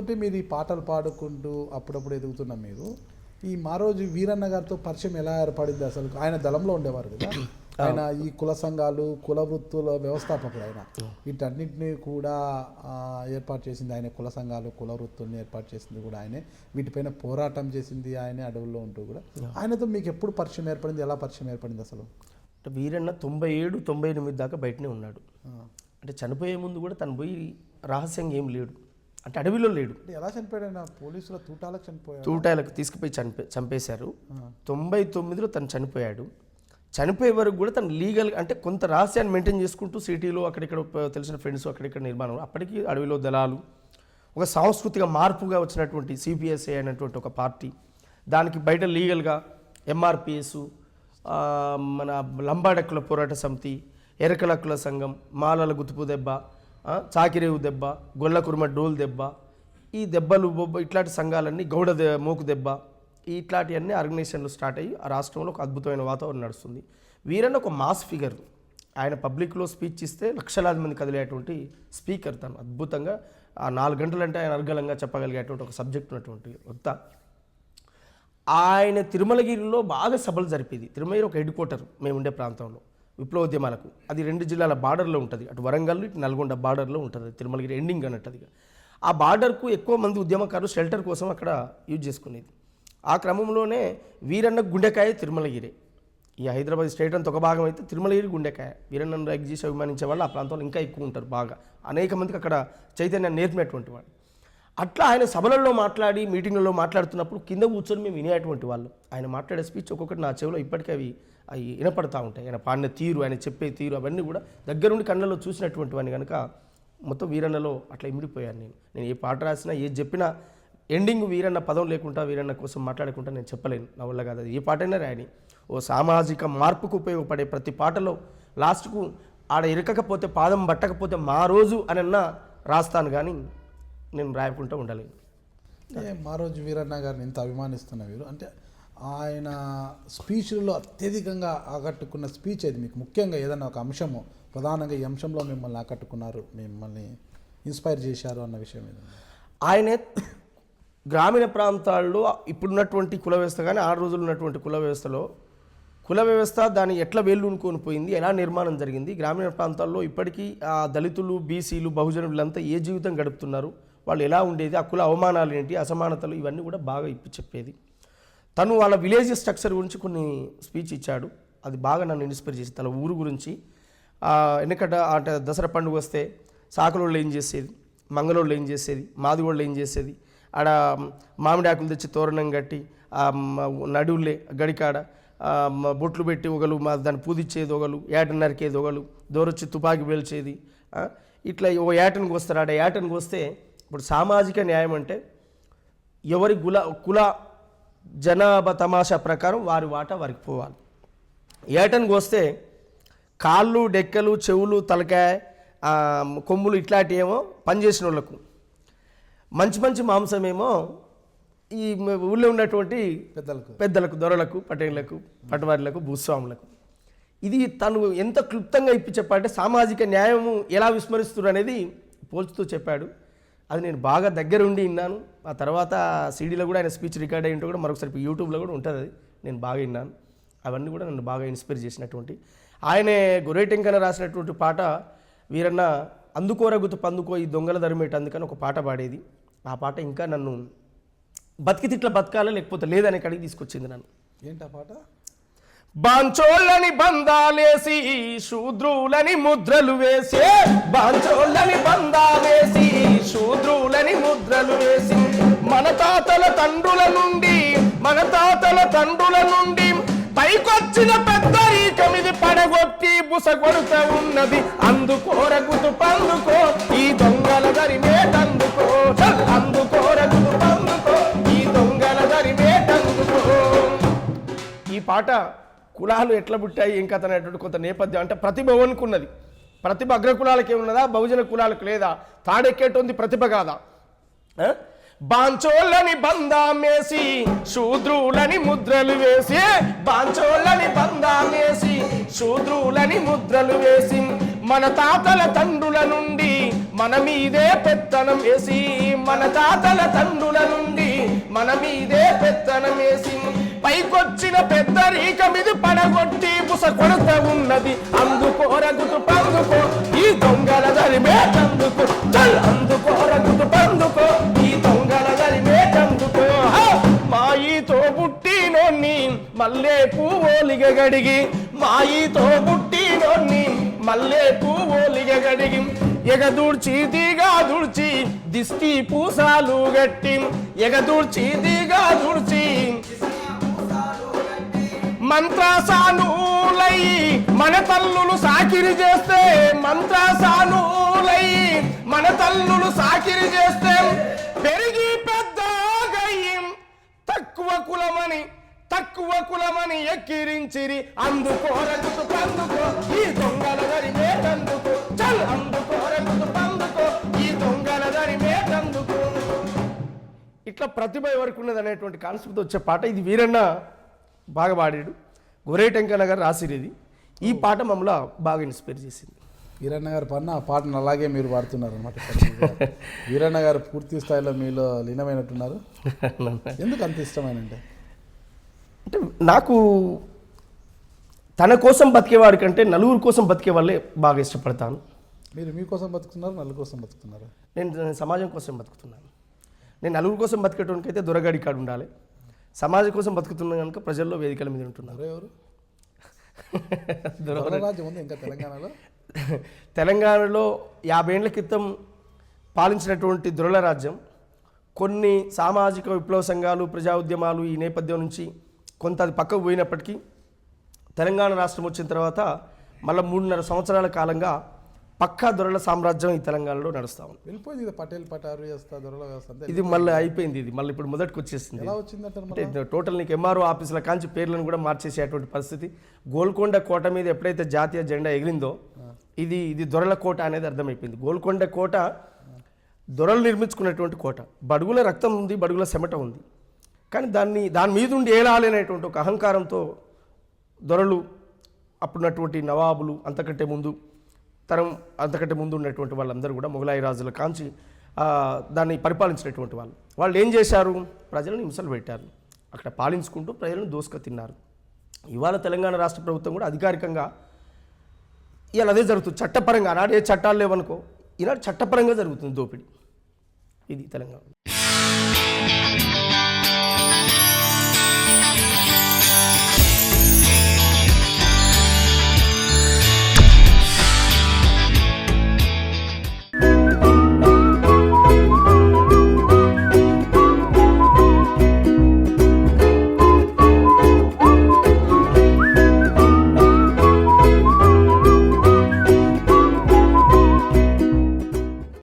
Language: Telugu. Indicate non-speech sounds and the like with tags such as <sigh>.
అంటే మీరు ఈ పాటలు పాడుకుంటూ అప్పుడప్పుడు ఎదుగుతున్న మీరు ఈ మా రోజు వీరన్న గారితో పరిచయం ఎలా ఏర్పడింది అసలు? ఆయన దళంలో ఉండేవారు కదా. <clears throat> ఆయన ఈ కుల సంఘాలు కుల వృత్తుల వ్యవస్థాపకుడు ఆయన. వీటన్నిటిని కూడా ఏర్పాటు చేసింది ఆయన. కుల సంఘాలు కుల వృత్తుల్ని ఏర్పాటు చేసింది కూడా ఆయనే. వీటిపైన పోరాటం చేసింది ఆయనే అడవుల్లో ఉంటూ కూడా. ఆయనతో మీకు ఎప్పుడు పరిచయం ఏర్పడింది? ఎలా పరిచయం ఏర్పడింది అసలు? అంటే వీరన్న తొంభై ఏడు తొంభై ఎనిమిది దాకా బయటనే ఉన్నాడు. అంటే చనిపోయే ముందు కూడా తను పోయి రహస్యంగా ఏం లేడు. అంటే అడవిలో లేడు. అంటే ఎలా చనిపోయాడు పోలీసుల తూటాలకు చనిపోయాడు? తూటాలకు తీసుకుపోయి చనిపే చంపేశారు. తొంభై తొమ్మిదిలో తను చనిపోయాడు. చనిపోయే వరకు కూడా తను లీగల్ అంటే కొంత రహస్యాన్ని మెయింటైన్ చేసుకుంటూ సిటీలో అక్కడిక్కడ తెలిసిన ఫ్రెండ్స్ అక్కడిక్కడ నిర్మాణం అప్పటికి అడవిలో దళాలు ఒక సాంస్కృతిక మార్పుగా వచ్చినటువంటి సిపిఎస్ఏ అనేటువంటి ఒక పార్టీ దానికి బయట లీగల్గా ఎంఆర్పిఎస్ మన లంబాడక్కుల పోరాట సమితి ఎరకలక్కుల సంఘం మాలల గుతుపు దెబ్బ చాకిరేవు దెబ్బ గొల్లకుర్మ డోల్ దెబ్బ ఈ దెబ్బలు బొబ్బ ఇట్లాంటి సంఘాలన్నీ గౌడ మూకు మోకు దెబ్బ ఇట్లాంటివన్నీ ఆర్గనైజేషన్లు స్టార్ట్ అయ్యి ఆ రాష్ట్రంలో ఒక అద్భుతమైన వాతావరణం నడుస్తుంది. వీరన్న ఒక మాస్ ఫిగర్. ఆయన పబ్లిక్లో స్పీచ్ ఇస్తే లక్షలాది మంది కదిలేటువంటి స్పీకర్ తను. అద్భుతంగా ఆ నాలుగు గంటలంటే ఆయన అర్గలంగా చెప్పగలిగేటువంటి ఒక సబ్జెక్ట్ ఉన్నటువంటి వక్త. ఆయన తిరుమలగిరిలో బాగా సభలు జరిపేది. తిరుమలగిరి ఒక హెడ్ క్వార్టర్ మేము ఉండే ప్రాంతంలో. విప్లవోద్యమాలకు. అది రెండు జిల్లాల బార్డర్లో ఉంటుంది. అటు వరంగల్ ఇటు నల్గొండ బార్డర్లో ఉంటుంది. తిరుమలగిరి ఎండింగ్ అన్నట్టు అది ఆ బార్డర్కు ఎక్కువ మంది ఉద్యమకారులు షెల్టర్ కోసం అక్కడ యూజ్ చేసుకునేది. ఆ క్రమంలోనే వీరన్న గుండెకాయ తిరుమలగిరి. ఈ హైదరాబాద్ స్టేట్ అంత ఒక భాగం అయితే తిరుమలగిరి గుండెకాయ. వీరన్నను రైక్ చేసి అభిమానించే వాళ్ళు ఆ ప్రాంతంలో ఇంకా ఎక్కువ ఉంటారు బాగా. అనేక మందికి అక్కడ చైతన్యాన్ని నేర్పినటువంటి వాళ్ళు. అట్లా ఆయన సభలలో మాట్లాడి మీటింగ్లలో మాట్లాడుతున్నప్పుడు కింద కూర్చొని మేము వినేటువంటి వాళ్ళు. ఆయన మాట్లాడే స్పీచ్ ఒక్కొక్కటి నా చెవిలో ఇప్పటికీ అవి అవి వినపడతా ఉంటాయి. ఆయన పాడిన తీరు ఆయన చెప్పే తీరు అవన్నీ కూడా దగ్గరుండి కళ్ళలో చూసినటువంటి వాడిని కనుక మొత్తం వీరన్నలో అట్లా ఇమిడిపోయాను నేను. నేను ఏ పాట రాసినా ఏది చెప్పినా ఎండింగ్ వీరన్న పదం లేకుండా వీరన్న కోసం మాట్లాడకుండా నేను చెప్పలేను. నా వల్ల కాదు. అది ఏ పాటైనా రాయని. ఓ సామాజిక మార్పుకు ఉపయోగపడే ప్రతి పాటలో లాస్ట్కు ఆడ ఇరకకపోతే పాదం పట్టకపోతే మా రోజు అనన్నా రాస్తాను కానీ నేను రాయకుండా ఉండలేను. మా రోజు వీరన్న గారిని ఇంత అభిమానిస్తున్న వీరు? అంటే ఆయన స్పీచ్లలో అత్యధికంగా ఆకట్టుకున్న స్పీచ్ అది మీకు ముఖ్యంగా ఏదైనా ఒక అంశము ప్రధానంగా ఈ అంశంలో మిమ్మల్ని ఆకట్టుకున్నారు మిమ్మల్ని ఇన్స్పైర్ చేశారు అన్న విషయం ఏదైనా ఆయనే గ్రామీణ ప్రాంతాల్లో ఇప్పుడున్నటువంటి కుల వ్యవస్థ కానీ ఆ రోజులు ఉన్నటువంటి కుల వ్యవస్థలో కుల వ్యవస్థ దాన్ని ఎట్లా వేళ్ళూనుకొని పోయింది ఎలా నిర్మాణం జరిగింది గ్రామీణ ప్రాంతాల్లో ఇప్పటికీ ఆ దళితులు బీసీలు బహుజనులు వీళ్ళంతా ఏ జీవితం గడుపుతున్నారు వాళ్ళు ఎలా ఉండేది ఆ కుల అవమానాలు ఏంటి అసమానతలు ఇవన్నీ కూడా బాగా ఇప్పి చెప్పేది. తను వాళ్ళ విలేజ్ స్ట్రక్చర్ గురించి కొన్ని స్పీచ్ ఇచ్చాడు. అది బాగా నన్ను ఇన్స్పైర్ చేసి తన ఊరు గురించి. ఎందుకంటే వెనకట అంటే దసరా పండుగ వస్తే సాకలోళ్ళు ఏం చేసేది? మంగళోళ్ళు ఏం చేసేది? మాదిగోళ్ళు ఏం చేసేది? ఆడ మామిడాకులు తెచ్చి తోరణం కట్టి నడువులే గడికాడ బొట్లు పెట్టి ఒకలు మా దాన్ని పూదిచ్చేది ఒకలు ఏట నరికేది ఒకలు దూరొచ్చి తుపాకి పేల్చేది ఇట్లా ఓ ఏటను కోస్తారు ఆడ ఏటను కోస్తే ఇప్పుడు సామాజిక న్యాయం అంటే ఎవరి కుల కుల జనాభా తమాషా ప్రకారం వారి వాటా వారికి పోవాలి. ఏటనికి వస్తే కాళ్ళు డెక్కలు చెవులు తలకాయ కొమ్ములు ఇట్లాంటివి ఏమో పనిచేసిన వాళ్ళకు మంచి మంచి మాంసం ఏమో ఈ ఊళ్ళో ఉన్నటువంటి పెద్దలకు. పెద్దలకు దొరలకు పటేళ్ళకు పటవారులకు భూస్వాములకు. ఇది తను ఎంత క్లుప్తంగా ఇప్పి చెప్పాలంటే సామాజిక న్యాయము ఎలా విస్మరిస్తున్నారు అనేది పోల్చుతూ చెప్పాడు. అది నేను బాగా దగ్గర ఉండి విన్నాను. ఆ తర్వాత సీడీలో కూడా ఆయన స్పీచ్ రికార్డ్ అయ్యింటో కూడా మరొకసారి యూట్యూబ్లో కూడా ఉంటుంది అది. నేను బాగా విన్నాను. అవన్నీ కూడా నన్ను బాగా ఇన్స్పైర్ చేసినటువంటి ఆయనే గొరేటెంకన రాసినటువంటి పాట వీరన్న అందుకోరగుతు పందుకో ఈ దొంగల ధరమేట అందుకని ఒక పాట పాడేది. ఆ పాట ఇంకా నన్ను బతికితిట్ల బతకాలా లేకపోతే లేదనే కడిగి తీసుకొచ్చింది నన్ను. ఏంటి ఆ పాట? బాంచోళ్ళని బంధాలేసి శూద్రులని ముద్రలు వేసి. బాంచోళ్ళని బంధాలేసి శూద్రులని ముద్రలు వేసి. మన తాతల తండ్రుల నుండి మన తాతల తండ్రుల నుండి పైకొచ్చిన పెద్ద ఈకమిది పడగొట్టి బుసగొడుత ఉన్నది. అందుకోరగుతు పందుకో ఈ దొంగల దరిమేటందుకో అందుకోరగుతు పందుకో ఈ దొంగల దరిమేటందుకో ఈ పాట కులాలు ఎట్లా పుట్టాయి ఏం కథ అనేటువంటి కొంత నేపథ్యం. అంటే ప్రతిభ ఉన్నది ప్రతిభ అగ్రకులాలకి ఉన్నదా బహుజన కులాలకు లేదా? తాడెక్కేటోంది ప్రతిభ కాదా? బాంచోళ్ళని బాంచోళ్ళని వేసి శూద్రులని ముద్రలు వేసి బాంచోళ్ళని బందామేసి శూద్రులని ముద్రలు వేసి మన తాతల తండ్రుల నుండి మన మీదే పెత్తనం వేసి మన తాతల తండ్రుల నుండి మన మీదే పెత్తనం వేసి పైకొచ్చిన పెద్దరీక మీద పడగొట్టి బుస కొడత ఉన్నది. అందుకోరగుతు పందుకో ఈ దొంగల దరిమేటందుకో చల్ అందుకోరగుతు పందుకో ఈ దొంగల దరిమే తందుకో మాయితో పుట్టినోన్ని మల్లె పువ్వోలిగ గడిగి మాయితో పుట్టినోన్ని మల్లె పువ్వులిగ గడిగి ఎగదూడ్చి దిగా దుడ్చి దిష్టి పూసాలు గట్టి. ఎగదూడ్చి దిగా దుడ్చి మంత్రసానులై మన తల్లులు సాకిరి చేస్తే మంత్రసానులై మన తల్లులు సాకిరి చేస్తే పెరిగి పెద్దగయ్యి. తక్కువ కులమని తక్కువ కులమని ఎక్కిరించిరి. అందుకోరకు పందుకో ఈ దొంగల దరి మేటందుకు చల్ అందుకోరకు పందుకో ఈ దొంగల దరి మేటందుకు ఇట్లా ప్రతిభ ఎవరికి ఉన్నది అనేటువంటి కాన్సెప్ట్ వచ్చే పాట ఇది వీరన్న. బాగా పాడాడు. గొరేటెంకన్న గారు రాసిరేది ఈ పాట మమ్మల్ని బాగా ఇన్స్పైర్ చేసింది. వీరన్న గారు పన్న ఆ పాటను అలాగే మీరు పాడుతున్నారు అనమాట <laughs> వీరన్న గారు పూర్తి స్థాయిలో మీలో లీనమైనట్టున్నారు. <laughs> ఎందుకు అంత ఇష్టమైనంటే అంటే నాకు తన కోసం బతికేవాడి కంటే నలుగురు కోసం బతికే వాళ్ళే బాగా ఇష్టపడతాను. మీరు మీకోసం బతుకుతున్నారు నలుగురు కోసం బతుకుతున్నారు? నేను సమాజం కోసం బతుకుతున్నాను. నేను నలుగురు కోసం బతికేటోనికి అయితే దొరగాడి కాడు ఉండాలి. సమాజం కోసం బతుకుతున్నా కనుక ప్రజల్లో వేదికల మీద ఉంటున్నాను ఎవరు <laughs> ఇంకా తెలంగాణలో? <laughs> తెలంగాణలో యాభై ఏళ్ళ క్రితం పాలించినటువంటి దొరల రాజ్యం కొన్ని సామాజిక విప్లవ సంఘాలు ప్రజా ఉద్యమాలు ఈ నేపథ్యం నుంచి కొంత అది పక్కకు పోయినప్పటికీ తెలంగాణ రాష్ట్రం వచ్చిన తర్వాత మళ్ళీ మూడున్నర సంవత్సరాల కాలంగా పక్కా దొరల సామ్రాజ్యం ఈ తెలంగాణలో నడుస్తా ఉంది. వెళ్ళిపోయింది ఇది పటేల్ పటారు వ్యవస్థ దొరల వ్యవస్థ ఇది మళ్ళీ అయిపోయింది ఇది. మళ్ళీ ఇప్పుడు మొదటికి వచ్చేసింది. ఎలా మరి టోటల్ నీకు ఎంఆర్ఓ ఆఫీసుల కాంచి పేర్లను కూడా మార్చేసేటువంటి పరిస్థితి. గోల్కొండ కోట మీద ఎప్పుడైతే జాతీయ జెండా ఎగిరిందో ఇది ఇది దొరల కోట అనేది అర్థమైపోయింది. గోల్కొండ కోట దొరలు నిర్మించుకున్నటువంటి కోట. బడుగుల రక్తం ఉంది బడుగుల చెమట ఉంది. కానీ దాన్ని దాని మీద ఉండి ఏలాలి అనేటువంటి ఒక అహంకారంతో దొరలు అప్పుడున్నటువంటి నవాబులు అంతకంటే ముందు తరం అంతకంటే ముందు ఉన్నటువంటి వాళ్ళందరూ కూడా మొఘలాయి రాజుల కాంచి దాన్ని పరిపాలించినటువంటి వాళ్ళు. వాళ్ళు ఏం చేశారు? ప్రజలను హింసలు పెట్టారు. అక్కడ పాలించుకుంటూ ప్రజలను దోసుక తిన్నారు. ఇవాళ తెలంగాణ రాష్ట్ర ప్రభుత్వం కూడా అధికారికంగా ఇవాళ అదే జరుగుతుంది. చట్టపరంగా ఆనాడు ఏ చట్టాలు లేవనుకో ఈనాడు చట్టపరంగా జరుగుతుంది దోపిడీ. ఇది తెలంగాణ.